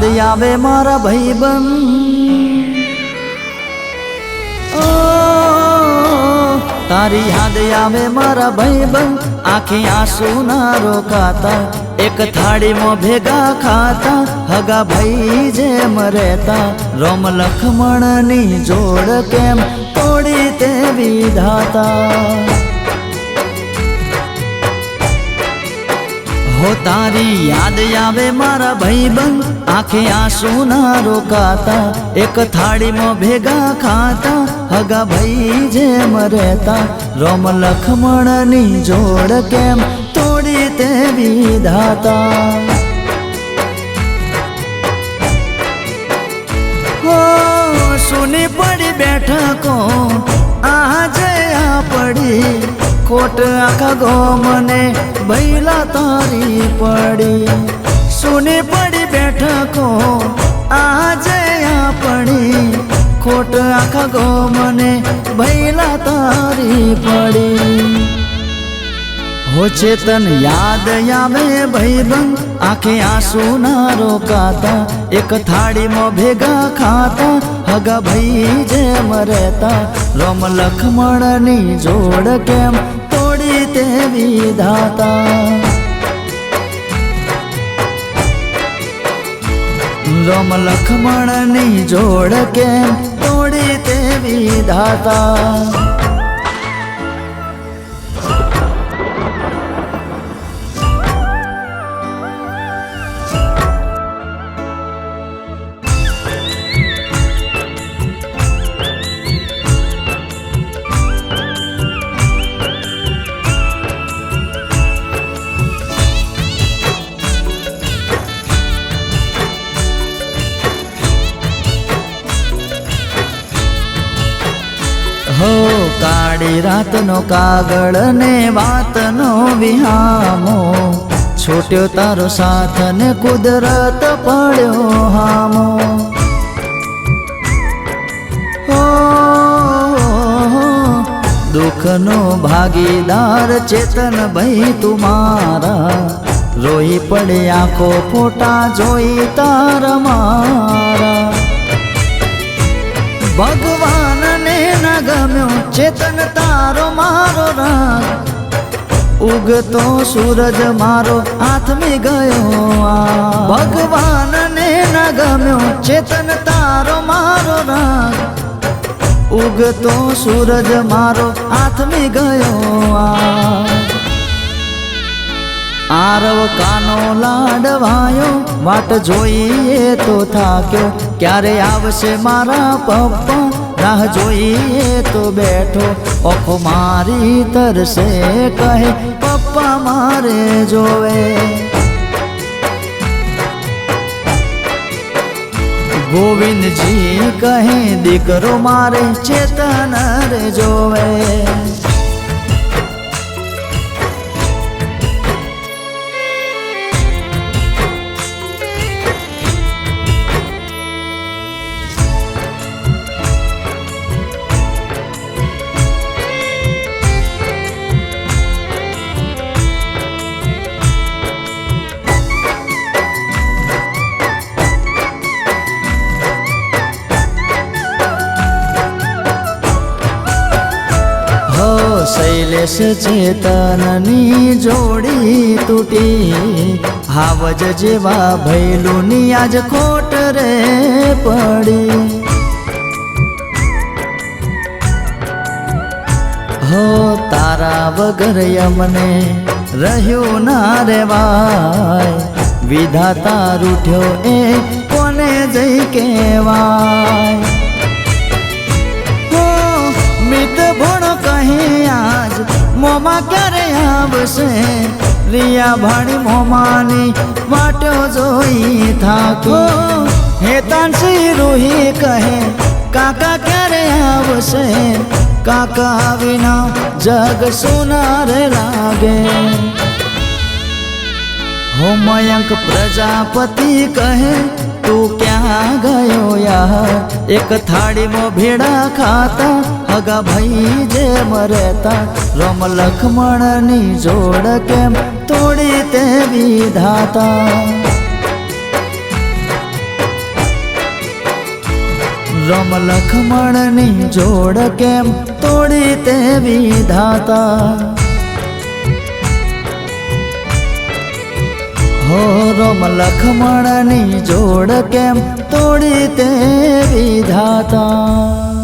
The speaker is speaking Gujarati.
યાદ આવે મારા ભાઈ બન તારી યાદ આવે મારા ભાઈ બન આખી આંસુ ના રોકાતા, એક થાળીમાં ભેગા ખાતા, હગા ભાઈ જેમ રહેતા, રોમ લખમણની જોડ કેમ તોડી તે વિધાતા. હો તારી યાદ આવે મારા ભાઈબંધ? આંખે આંસુ ના રોકાતા, એક થાળીમાં ભેગા ખાતા, હગા ભાઈ જેમ રહેતા, રોમ લખમણની જોડ કેમ તોડી તે વિધાતા? હો, સુની પડી બેઠકો આજે આ પડી કોટ આખા ગો મને બૈલા તારી પડી. સુની પડી બેઠકો, આજે પડી ખોટ આખા ગો મને બૈલા તારી પડી. હો ચેતન, યાદ આવે ભાઈબંધ આંખે આંસુ ના રોકાતા, એક થાળીમાં ભેગા ખાતા હગા ભાઈ જેમ રહેતા, રોમ લખમણની જોડ કેમ તોડી તે વિધાતા રોમ લખમણની જોડ કેમ તોડી તે વિધાતા હો, કાળી રાતનો કાગળ ને વાતનો વિહામો. છોટ્યો તારો સાથ ને કુદરત પડ્યો હામો. દુઃખનો ભાગીદાર ચેતન ભાઈ તુમારા રોઈ પડે આંખો ફોટા જોઈ તાર મારા. ભગવાનને ન ગમ્યો. ચેતન તારો મારો રાગ. ઉગતો સૂરજ મારો હાથમી ગયો. ભગવાનને ન ગમ્યો. ચેતન તારો મારો રાગ. ઉગતો સૂરજ મારો હાથમી ગયો. આરવ કાનો લાડવાયો. વાટ જોઈએ તો થાક્યો. ક્યારે આવશે મારા પપ્પા? રાહ જોઈએ તો બેઠો ઓખો મારી તરસે કહે પપ્પા મારે જોવે ગોવિંદજી કહે દીકરો મારે ચેતન રે જોવે શૈલેષ ચેતનની જોડી તૂટી. હાવજ જેવા ભૈલુની આજ ખોટ રે પડી. હો તારા વગર યમને રહ્યું ના રેવાય. વિધાતા રૂઠ્યો એ કોને જઈ કહેવાય? મોમાં ક્યારે આવશે? રિયા ભાણી મોમાની વાટો જોઈ થાકો. હે તાનસી રૂહી કહે, કાકા ક્યારે આવશે? કાકા વિના જગ સુનાર લાગે. हो मयंक प्रजापति कहे, तू क्या गयो यार एक थाड़ी में भेड़ा खाता, हगा भई जे मरता रम लक्ष्मण नी जोड़ के तोड़ी ते विधाता। रम लक्ष्मण नी जोड़ के तोड़ी ते विधाता। હો લખમણની જોડ કેમ તોડી તે વિધાતા?